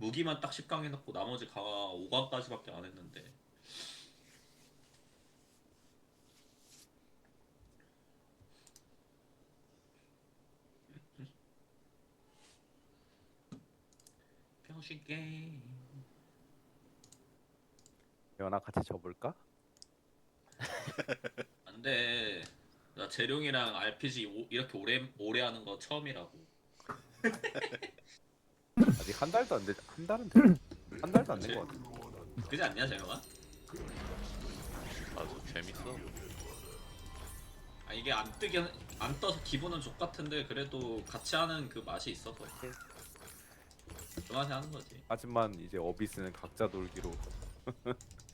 무기만 딱 10강 해놓고 나머지 가 5강까지밖에 안 했는데. 병신 게임 연아 같이 접을까? 안돼. 나 재룡이랑 RPG 오, 이렇게 오래 오래 하는 거 처음이라고 아직 한 달도 안 돼. 한 달은 돼. 한 달도 안 된 것 같아. 그지 않냐 재룡아? 맞아 재밌어 아 이게 안 뜨긴 안 떠서 기분은 족 같은데 그래도 같이 하는 그 맛이 있어 거의 그 맛에 하는 거지 하지만 이제 어비스는 각자 놀기로.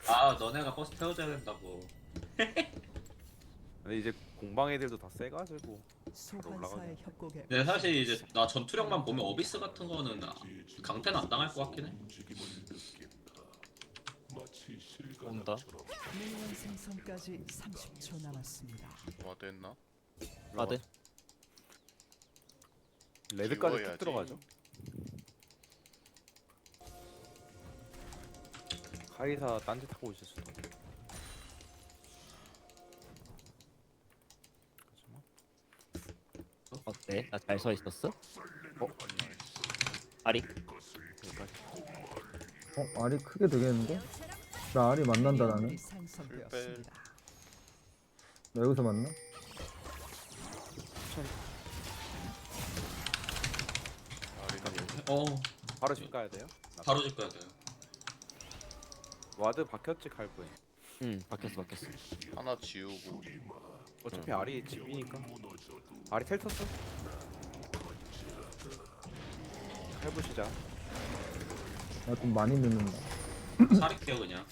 아 너네가 버스 태워줘야 된다고 근데 이제 공방 애들도 다 세가지고. 소환사의 협곡에 근데 사실 이제 나 전투력만 보면 어비스 같은 거는 아, 강태는 안 당할 것 같긴 해 온다 미니언 생성까지 30초 남았습니다. 와드 했나? 와드 레드까지 쭉 지워야지. 들어가죠. 카이사 딴짓 하고 있을 수도. 어때? 나 잘 서 있었어? 어? 아리? 어, 알이 크게 되겠는데? 나 알이 만난다 나는. 나 여기서 만나? 어 바로 집 가야 돼요? 나 바로 집 가야 돼요 와드 박혔지 칼부에. 응 바뀌었어 바뀌었어 하나 지우고 어차피 알이 집이니까. 알이 텔 탔어? 해보시자. 나 좀 많이 늦는다. 사리케어 그냥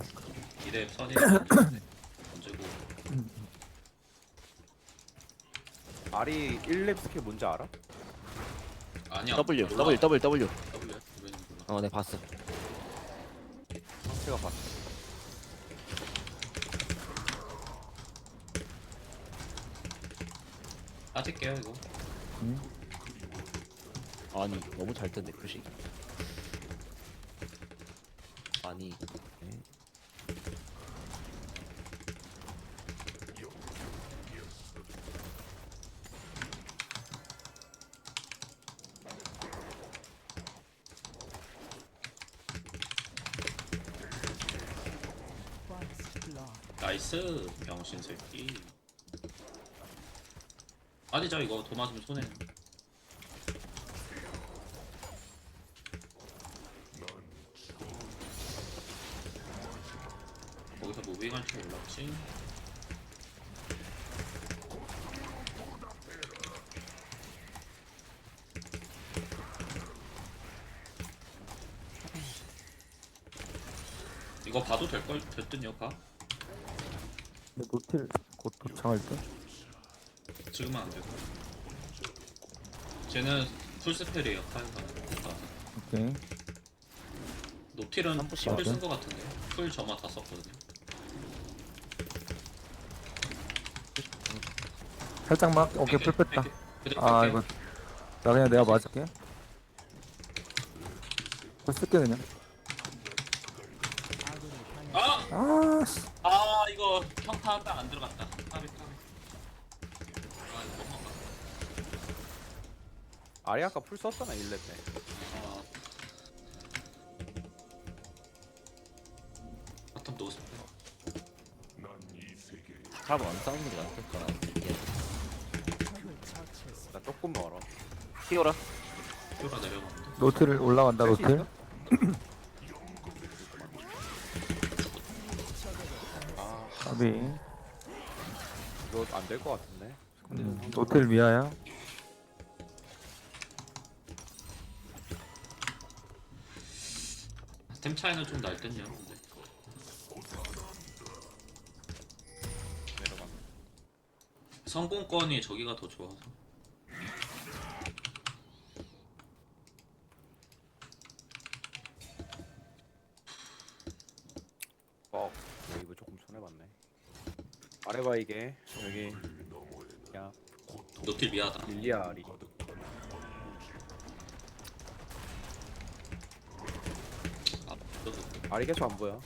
이래 선이 던지고 알이 1렙 스킬 뭔지 알아? 아니야 W 몰라. W W W W W는 몰라 어 내가 봤어 상태가 봤어. 빠질게요 이거. 아니 너무 잘 뜬데 표시. 아니. Blood. 나이스 병신 새끼 빠지자 이거. 더 맞으면 손해. 거기서 무빙할 줄 몰랐지? 이거 봐도 될걸? 될듯요 봐 근데 노틸 곧 도착할 때? 지금은 안 되고 쟤는 풀스펠이에요 카이사 오케이. 노틸은 한 푸시 풀쓴 맞아. 거 같은데 풀 저마 다 썼거든요 살짝 막 어깨 풀 뺐다. 그대 아 이거 나 그냥 내가 맞을게. 풀 쓸게 그냥. 아! 아 씨. 아 이거 평타 딱 안 들어갔다 까비 까비 아 이거 넘어가 알이 아까 풀 썼잖아 1렙 때. 아 바텀 노스 잡아 안 싸우는 게 낫을 거라. 나 조금 멀어. 튀어라 큐가 내려가는데 노틸 올라간다 뺄수 노틸. 있어? 까비. 이거 안 될 것 같은데. 음, 노틸 미아야. 템 차이는 좀 날 듯요. 근데 내려간다 성공권이 저기가 더 좋아서. 어, 웨이브 조금 손해봤네. 아래봐 이게 여기. 야. 노틸 미하다. 릴리아 알 아리 계속 안 보여.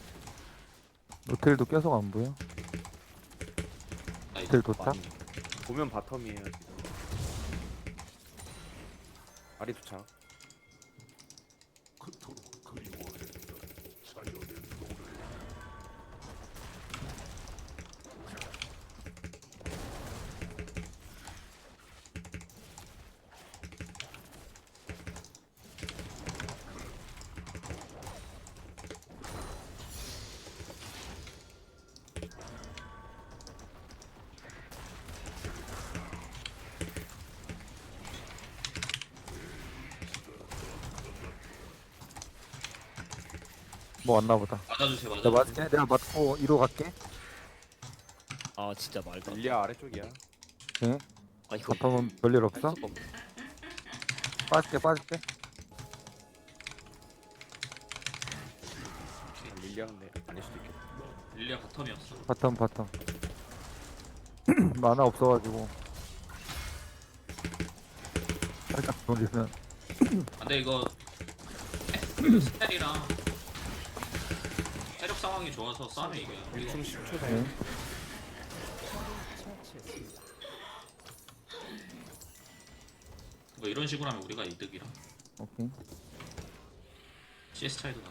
노텔도 계속 안 보여. 나 이제 노텔 도착. 많이 보면 바텀이에요 지금. 아리 도착. 뭐 왔나 보다. 맞아주세요 내가 맞아주세요 맞게 내가 맞고 이로 갈게. 아 진짜 말도 안 돼. 릴리아 아래쪽이야. 아 이거 바텀은 별일 할 없어. 수가 없네. 빠질게 빠질게. 릴리아인데 아닐 수도 있겠다. 릴리아 바텀이었어 바텀 바텀. 만화 없어가지고. 살짝 돌리면 아, 근데 이거 그 스텔이랑 상황이 좋아서 싸움이 이겨요 이거 1층 10초 네. 뭐 이런 식으로 하면 우리가 이득이라 오케이. CS 차이도 나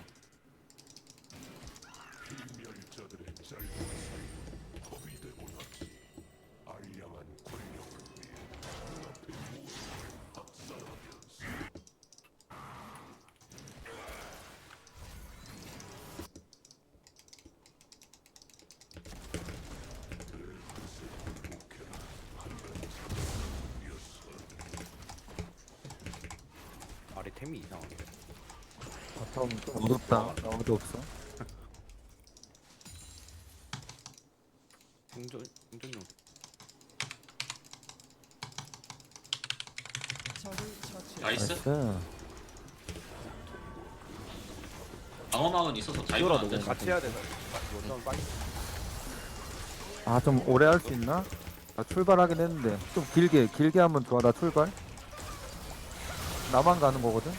아리 템이 이상하네. 바텀 좀 어둡다. 아무도 없어. 공전 공전용. 적을 처치했습니다. 나이스 나이스. 방어막은 있어서 다이브 띄워라, 안돼 너무. 같이 해야 빨리. 아좀 오래 할 수 있나? 나 출발하긴 했는데 좀 길게 길게 하면 좋아. 나 출발. 나만 가는 거거든.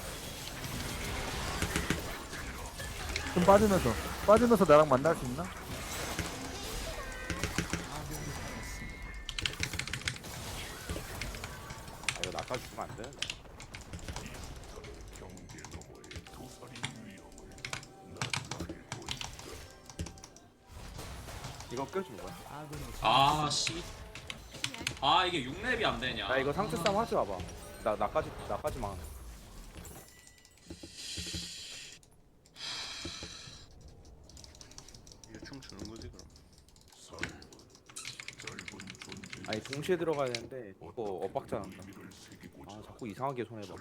좀 빠지면서 빠지면서 나랑 만날 수 있나? 아 이거 나까지 주면 안 되는데. 이거 껴주는 거야? 아군이 아씨 아 이게 6렙이 안 되냐 나 이거 상체 싸움 하지 마봐. 나 나까지 나까지만. 유충 주는 거지 그럼. 아니 동시에 들어가야 되는데 이거 엇박자 난다. 아 자꾸 이상하게 손해 봐.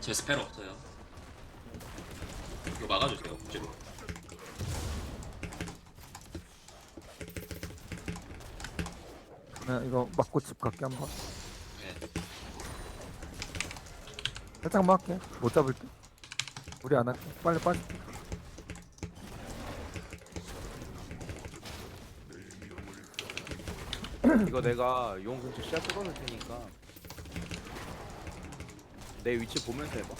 제 스펠 없어요 이거 막아주세요 억지로 그냥 이거 맞고 집 갈게 한번. 네. 살짝만 할게. 못 잡을 때. 우리 안 할게. 빨리 빠질게. 이거 내가 용 근처 시야 뚫어놓을 테니까 내 위치 보면서 해봐.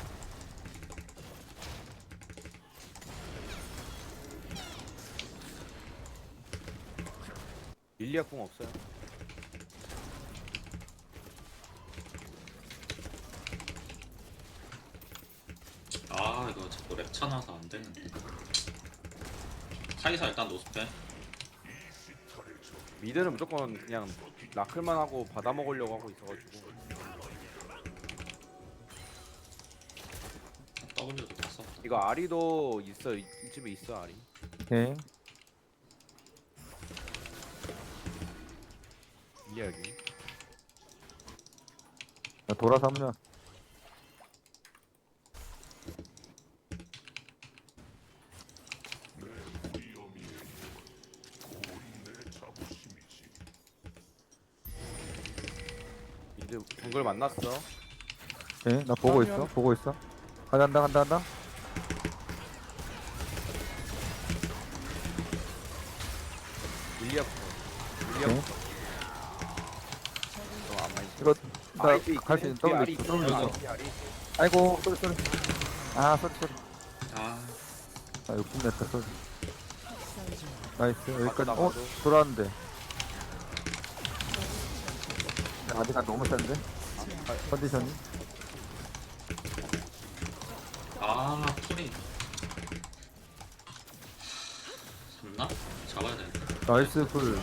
릴리아 궁 없어요. 아 이거 자꾸 랩 차나서 안 되는데 사이사 일단 노스펠 미드는 무조건 그냥 라클만 하고 받아 먹으려고 하고 있어가지고 이거 아리도 있어 이, 이 집에 있어 아리. 오케이. 여기. 나 돌아서 하면 미드 정글 만났어. 오케이. 나 보고 있어. 보고 있어. 간다 간다 간다. 릴리아 부터. 릴리아 오케이. 부터. 너무 안 많이. 이거 아리 뒤에 나갈 수 있는 해. 더블 있어. 더블 있어. 아이고 쏘리 쏘리. 아 쏘리 쏘리. 아 아 욕심냈다 중 나이스 여기까지. 어? 돌아왔는데 아직 안 너무 센데? 컨디션이? 아 풀이. 잡나? 잡아야 되는데. 나이스 풀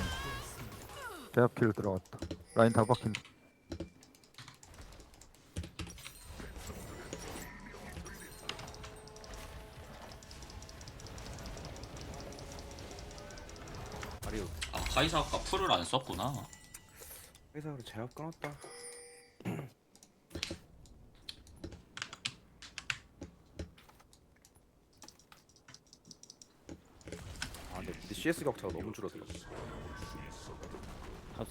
제압키를 들어갔다. 라인 다 박힌. 아 카이사 아까 풀을 안 썼구나 회사로 제압 끊었다. 아 근데 CS 격차가 너무 줄어들어.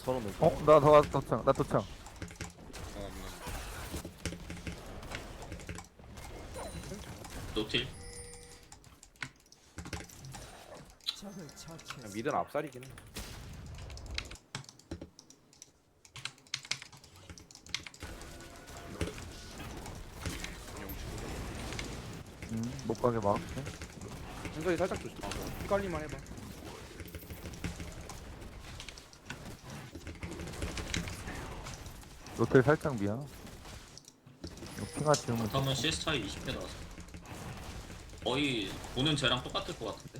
다놀 어? 나 더, 도착 나 도착 공 없는. 노틸 그냥. 미드는 앞살이긴 해. 음, 못 가게 막을게 현석이 살짝 조심하고 피 관리만 해봐. 로텔 살짝 미안 이거 핑하 지우면 그러면 CS 차이 20개 나왔어 거의 보는 쟤랑 똑같을 것 같은데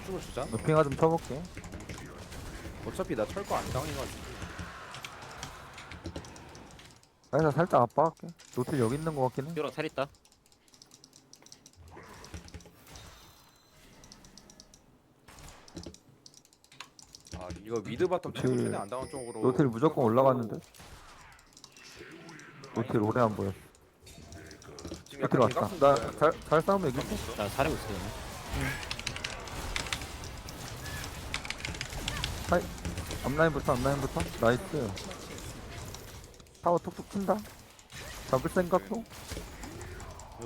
유충을 주자. 너 핑하 좀 쳐볼게 어차피 나 철거 안 당해가지고. 아니 살짝 압박할게. 로텔 여기 있는 거 같긴 해. 뾰랑 살 있다. 아 이거 미드 바텀 노틸- 최근 최대 안 당한 쪽으로. 로텔 무조건 올라갔는데? 로텔 오래 안 보여. 지금 약간 왔다. 대각선 나 줘야 돼. 잘잘 싸우면 이길게 나 사리고 있어 그냥. 앞라인부터 앞라인부터. 나이스 타워 툭툭 튄다 잡을 생각도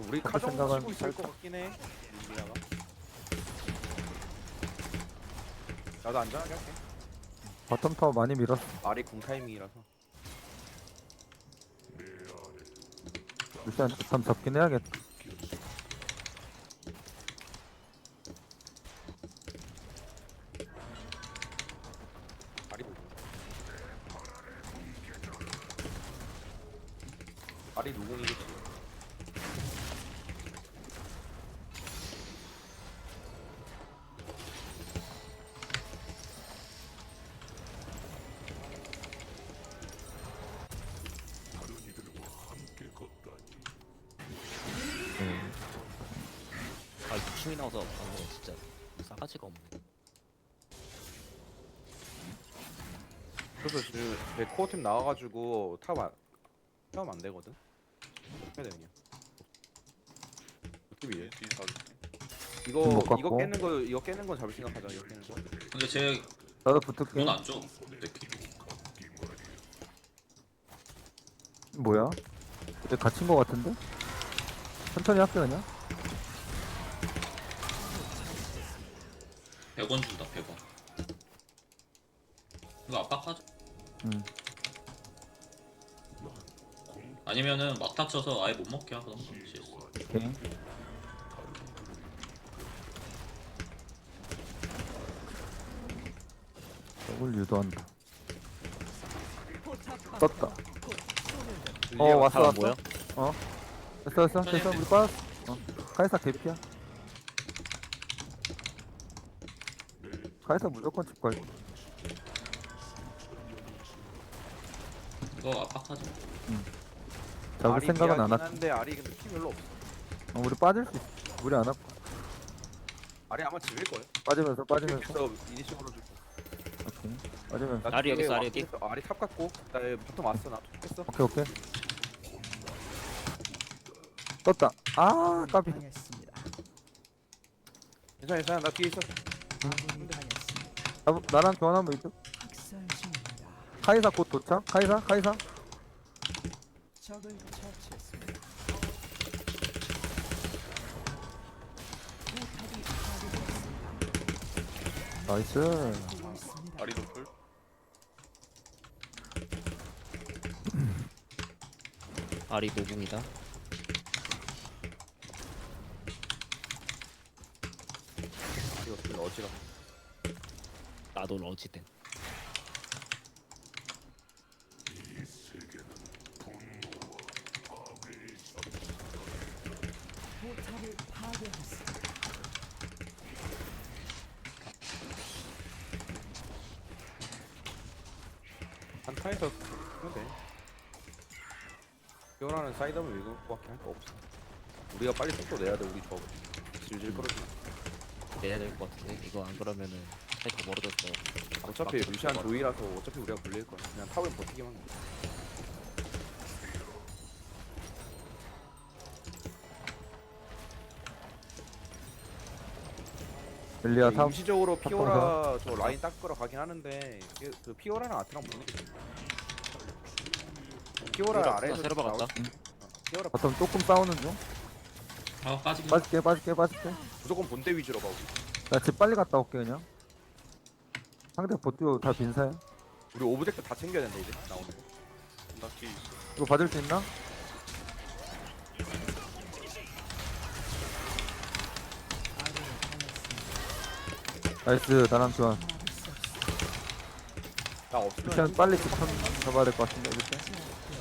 우리 카정 생각하면 치고 있을 살짝. 것 같긴 해. 민기야가. 나도 안전하게 할게. 바텀 타워 많이 밀었어 아리 궁 타이밍이라서. 루시안 바텀 잡긴 해야겠다 아리 누구? 누궁이겠지. 아 유충이 나와서 방금 진짜 싸가지가 없네 그래서 지금 내 코어 팀 나와가지고 탑 안, 탑안 되거든. 해야 되냐? 어떻게 해? 뒤 사줄게. 이거 못 이거. 깨는 거 이거 깨는 건 잡을 생각하자. 이거 깨는 거. 근데 쟤 나도 붙을게 돈 안 줘. 뭐야? 이제 갇힌 거 같은데? 천천히 할게 그냥 100원 준다 100원 이거 압박하자 응 아니면은 막 다쳐서 아예 못 먹게 CS 오케이. 저걸 유도한다. 떴다. 어 왔어 다 왔어. 뭐야? 됐어 됐어 됐어. 우리 빠졌어. 어. 카이사 개피야. 카이사 무조건 집갈. 이거 압박하자 잡을 생각은 안 할게 한데 아리 근데 피 별로 없어. 어, 우리 빠질 수 있어 우리 안 아파 아리 아마 집일 거야. 빠지면서 빠지면서 그래서 이니시으로 줄. 오케이 빠지면서 나 아리 여기 있어, 아리 여기. 왔어. 아리 탑 갔고 나에 바텀 왔어 나 했어. 오케이 오케이 떴다 아 까비 당했습니다. 괜찮아 괜찮아 나 뒤에 있어. 아군이 당했습니다. 나, 나랑 교환하면 학살 중입니다. 카이사 곧 도착 카이사 카이사 적을 처치했습니다. 포탑이 파괴되었습니다. 나이스 하고 있습니다. 아리 노궁이다. 이거 좀 어지러. 나도 러지된. 포탑을 파괴했습니다. 한타에서 하면 돼. 피오라는 사이드면 이거밖에 할 거 없어. 우리가 빨리 속도 내야 돼. 우리 저 질질 끌어지. 내야 될 것 같은데 이거 안 그러면은 차이 더 멀어졌어. 어차피 막- 루시안 막- 조이라서 어차피 우리가 불릴 거야. 그냥 타워에 버티기만 해. 릴리아 탑 임시적으로 탑 피오라 저 라인 닦으러 가긴 하는데 그- 그 피오라랑 아트랑 보는 게 좋아. 피오라 아래에서 새로 박았다. 나올 수- 어, 피오라 바텀 조금 싸우는 중 아 빠지긴 빠질게 빠질게 빠질게 무조건 본대 위주로 가고. 나 집 빨리 갔다 올게 그냥 상대 보트요 다 빈사야 우리 오브젝트 다 챙겨야 된다 이제 나오는 거. 나뒤 있어. 이거 받을 수 있나? 나이스 나랑 없습니다. 나 없으면 일단 빨리 집탐 잡아야 될 것 같은데 나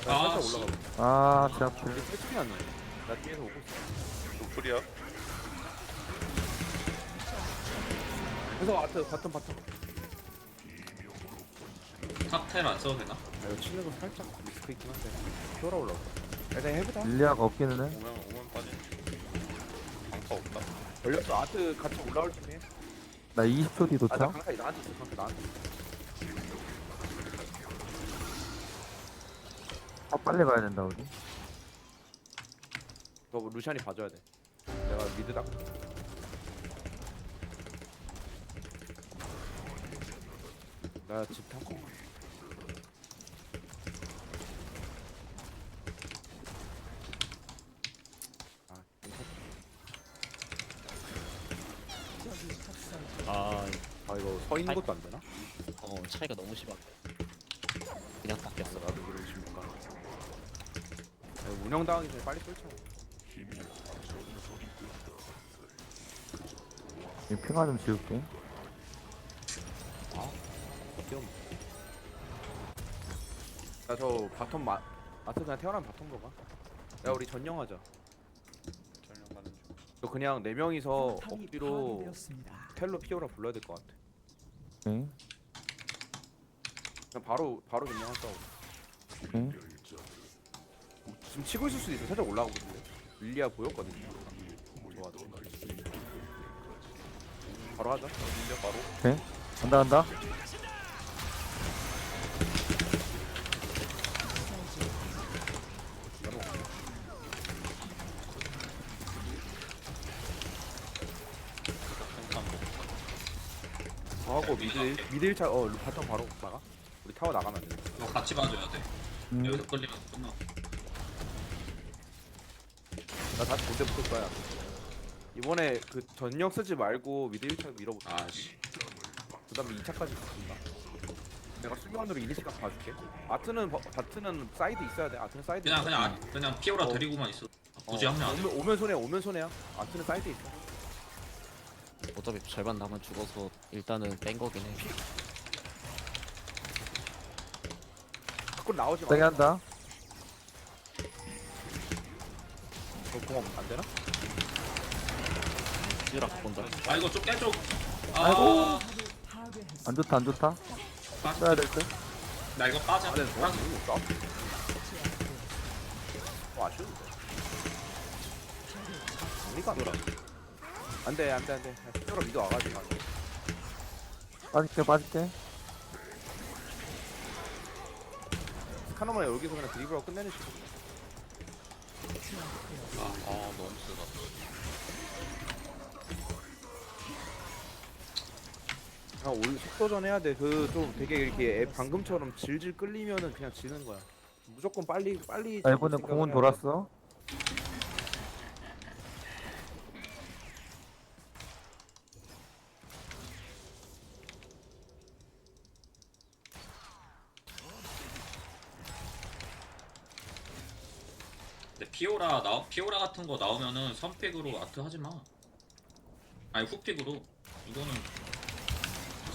아, 살짝 올라가. 아 세팅이 안 나. 나 뒤에서 오고 있어. 노플이야. 그래서 아트 바텀 바텀. 탑텔 안 써도 되나? 아, 이거 치는 거 살짝 리스크 있긴 한데. 피오라 올라오고. 일단 해보자. 릴리아가 없기는 해 오면 오면 빠지. 방파 없다. 걸렸어. 아트 같이 올라올 준비해. 나 20초 뒤 아, 나 도착 강타이 나한테 있어. 강타 나한테. 아 빨리 가야 된다 우리 너 루시안이 봐줘야 돼. 내가 미드 딱. 나집 타고. 아, 아, 아 이거 서 있는 것도 안 되나? 어 차이가 너무 심한데. 그냥 닦였어. 나도 지금 못 가. 운영 당하기 전에 빨리 쏠쳐. 이 핑화 좀 지울게. 나저 바텀 마 아트 그냥 태어나면 바텀 먹어. 야 우리 전령하자. 전령 가는 중. 너 그냥 네 명이서 억지로. 텔로 피오라 불러야 될 것 같아. 오케이 그냥 바로 바로 그냥 할까. 오케이 지금 치고 있을 수도 있어. 살짝 올라가고 있는데. 릴리아 보였거든요. 좋아 좋아. 바로 하자. 밀려 바로. 오케이 간다 간다 더 하고 미드 미드 1차 어 바텀 바로 나가. 우리 타워 나가면 안 돼. 이거 같이 봐줘야 돼. 음, 여기서 끌리면 끝 나. 나 다시 본대 붙을 거야. 이번에 그 전력 쓰지 말고 미드 1차 밀어볼게. 아씨. 그 다음에 2차까지 붙는다. 내가 수면으로 이니시각 봐줄게. 아트는 버- 바트는 사이드 있어야 돼. 아트는 사이드. 그냥 있어. 그냥 아, 그냥 피오라 어. 데리고만 있어. 어, 굳이 합류 안 해. 오면, 오면 손해 오면 손해야. 아트는 사이드 있어. 어차피 절반 남은 죽어서 일단은 뺀 거긴 해. 밖으로 나오지 마. 세게 한다 너 공업 안 되나? 찌라 본다. 아 이거 좀 깨줘. 아, 아이고. 안 좋다 안 좋다 빠지. 써야 될듯 나 이거 빠져. 아, 네, 뭐? 빠져. 못 써? 어, 아쉬운데. 우리가 안 돼. 안 돼 안 돼 안돼. 피오라 미드 와가지고. 빠질게 빠질게 카노마 여기서 그냥 드리블하고 끝내는 식으로. 아 너무 세다. 아, 올 속도전 해야 돼. 그 좀 되게 이렇게 애 방금처럼 질질 끌리면은 그냥 지는 거야. 무조건 빨리 빨리. 나 잡을 이번에 생각을 공은 해야 돼. 돌았어 근데 피오라 나 피오라 같은 거 나오면은 선픽으로 아트 하지 마. 아니 후픽으로 이거는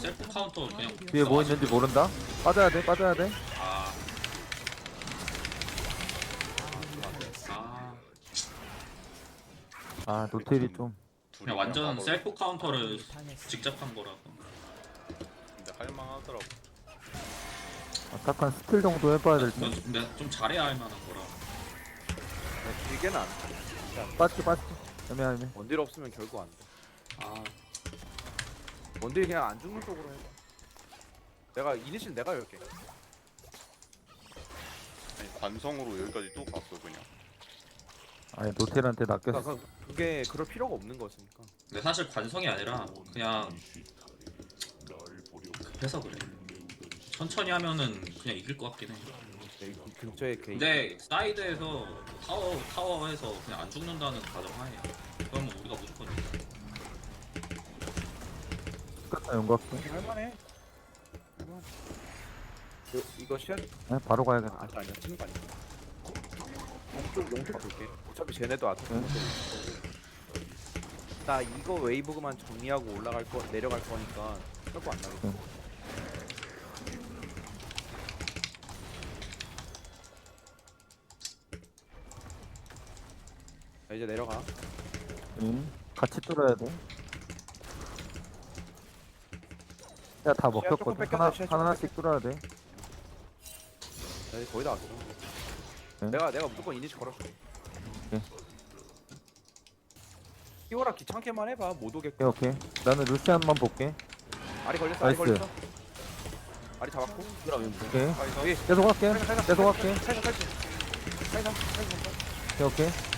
셀프 카운터 그냥 뒤에 뭐 있는지 모른다 빠져야 돼 빠져야 돼 아. 아, 아 노텔이 좀 그냥 완전. 셀프 카운터를. 직접 한 거라고. 근데 할만하더라고. 아딱한 스틸 정도 해봐야 좀, 될텐 좀, 내가 좀 잘해야 할 만한 거라. 길게는 안 돼. 빠지게 빠지게 애매하네 원딜 없으면 결국 안 돼. 아, 원딜 그냥 안 죽는 쪽으로 해봐. 내가 이니실 내가 열게. 아니 관성으로 여기까지 또 갔어 그냥. 아니 노텔한테 낚였어 그러니까 그- 그게 그럴 필요가 없는 거였으니까. 근데 사실 관성이 아니라 그냥 급해서 그래. 천천히 하면은 그냥 이길 것 같긴 해. 내 근처에 게이. 근데 사이드에서 타워 타워에서 그냥 안 죽는다는 가정하에 그러면 우리가 무조건 이겨. 끝났다 용각도 할만해. 할만해. 이거, 이거 시야 네, 바로 가야겠다 아직 아니야 치는 거 아니야. 용쪽 용쪽 볼게. 어차피 쟤네도 아트. 응. 나 이거 웨이브만 정리하고 올라갈 거 내려갈 거니까 별거 안 나겠다. 응. 자, 이제 내려가. 응 같이 뚫어야 돼 야, 다 조금 먹혔거든. 뺏겼다, 하나, 시야 조금 하나씩 뚫어야 돼. 이제 거의 다 왔어. 응. 내가 내가 무조건 이니시 걸었어. 오케이. 키워라 귀찮게만 해봐 못 오게. 오케이, 오케이. 나는 루시안만 볼게. 알이 걸렸어. 알이 나이스. 걸렸어. 알이 잡았고. 오케이. 여기. 계속 할게. 계속 할게. 살살 살살. 살살 살살. 오케이, 오케이.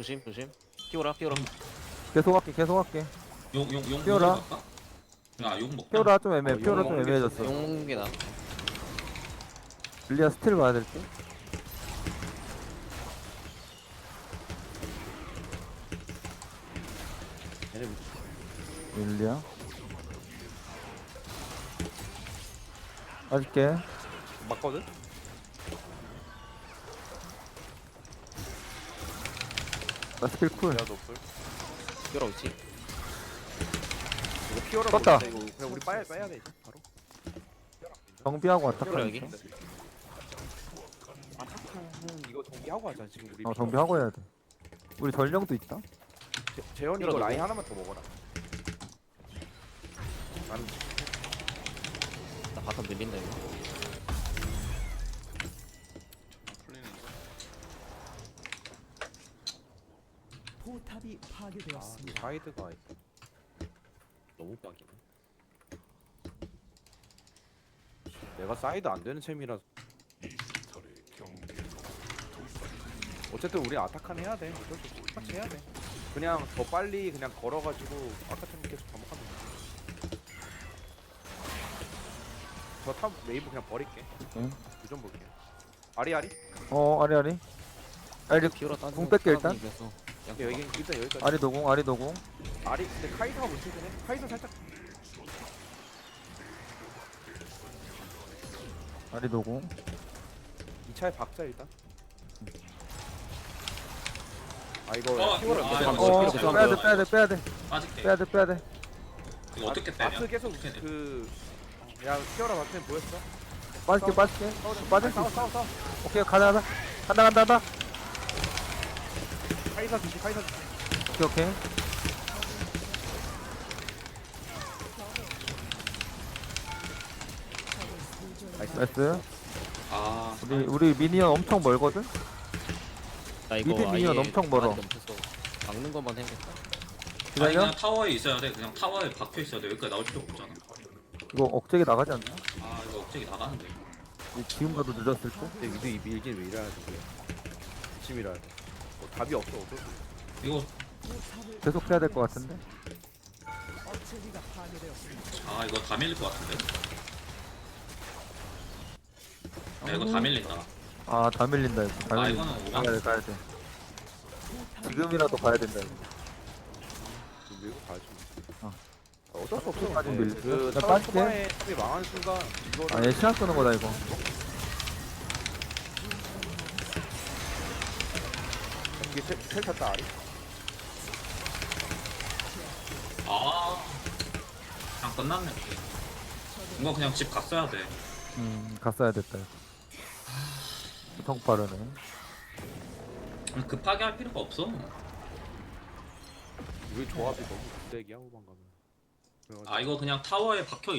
조심 조심 피오라 피오라 계속 할게, 계속 할게. 용용용 피오라. 야용 먹자. 피오라 좀 애매해. 어, 피오라 용좀 애매해졌어. 용 먹는 게 나. 릴리아 스틸 봐야 될 듯. 얘네 릴리아. 맞을게. 맞거든. 나 스킬 쿨. 야 노플. 피오라 있지. 이거 떴다. 보는데 이거 그냥 우리 빠야 빠야 돼 이제 바로. 정비하고 아타카. 여기. 아타카는 이거 정비하고 하자 지금 우리. 어, 정비하고 해야 돼. 우리 전령도 있다. 재- 재현이 이거 라인? 하나만 더 먹어라. 나는 나 바텀 밀린다 이거. 풀리는 거. 포탑이 아, 이 파괴되었습니다. 사이드가 너무 빡이네. 내가 사이드 안 되는 챔이라서. 어쨌든 우리 아타칸 해야 돼. 어쩔 수 없어. 똑같이 해야 돼. 그냥 더 빨리 그냥 걸어가지고 아까처럼 계속 반복하면 돼. 저탑 웨이브 그냥 버릴게. 응. 유전 볼게. 아리 아리. 어, 아리, 아리. 아리, 피오라 따. 공 뺄게, 일단. 여기 일단 여기까지. 아리 노공, 아리 노공. 아리 근데 카이사가 문제긴 해. 카이사 살짝 아리 노공. 이 차에 박자 일단. 아 이거 어, 키워라. 아, 못 이거. 어, 어떻게 빼야 돼, 빼야 돼, 빼야 돼. 빠질게. 빼야 돼, 빼야 돼. 이거 어떻게 빼냐? 아트 계속 어떻게 그. 야 키워라 바텐 보였어? 빠질게, 빠질게. 빠질 수 싸워 있어. 싸워 싸워. 오케이, 가자, 가자. 간다, 간다, 간다. 카이사 주시 카이사 주시. 오케이, 오케이. 나이스. 아, 우리, 우리 미니언 엄청 멀거든? 나 이거 미드 미니언 아예 엄청 멀어. 막는 것만 해야겠다. 아니 기다려? 그냥 타워에 있어야 돼. 그냥 타워에 박혀 있어야 돼. 여기까지 나올 필요 없잖아. 이거 억제기 나가지 않나? 아 이거 억제기 나가는데. 이- 지금 가도 늦었을 때? 근데 미드 이 밀긴 왜 이래야 돼? 아침이라. 뭐 답이 없어 어쩔 수 없어. 이거 계속 해야 될 것 같은데? 아 이거 다 밀릴 것 같은데. 야 이거 음. 다 밀린다. 아, 다 밀린다, 이거. 다 아 밀린다. 이거는 오강. 가야 돼, 가야 돼. 지금이라도 가야 된다, 이거. 좀 밀고 가야지. 어. 어쩔 수 없어. 빠진 밀. 그 나 빠질게. 초반에 탑이 망한 순간 이거를 아, 얘 시간 끄는 거다, 이거. 이게 텔, 텔 탔다 아리? 아 그냥 끝났네 게임. 이거 그냥 집 갔어야 돼 음 갔어야 됐다 성 빠르네 급하게 할 필요가 없어 우리 조합이 너무 부대기야 후반 가면. 아 이거 그냥 타워에 박혀 있,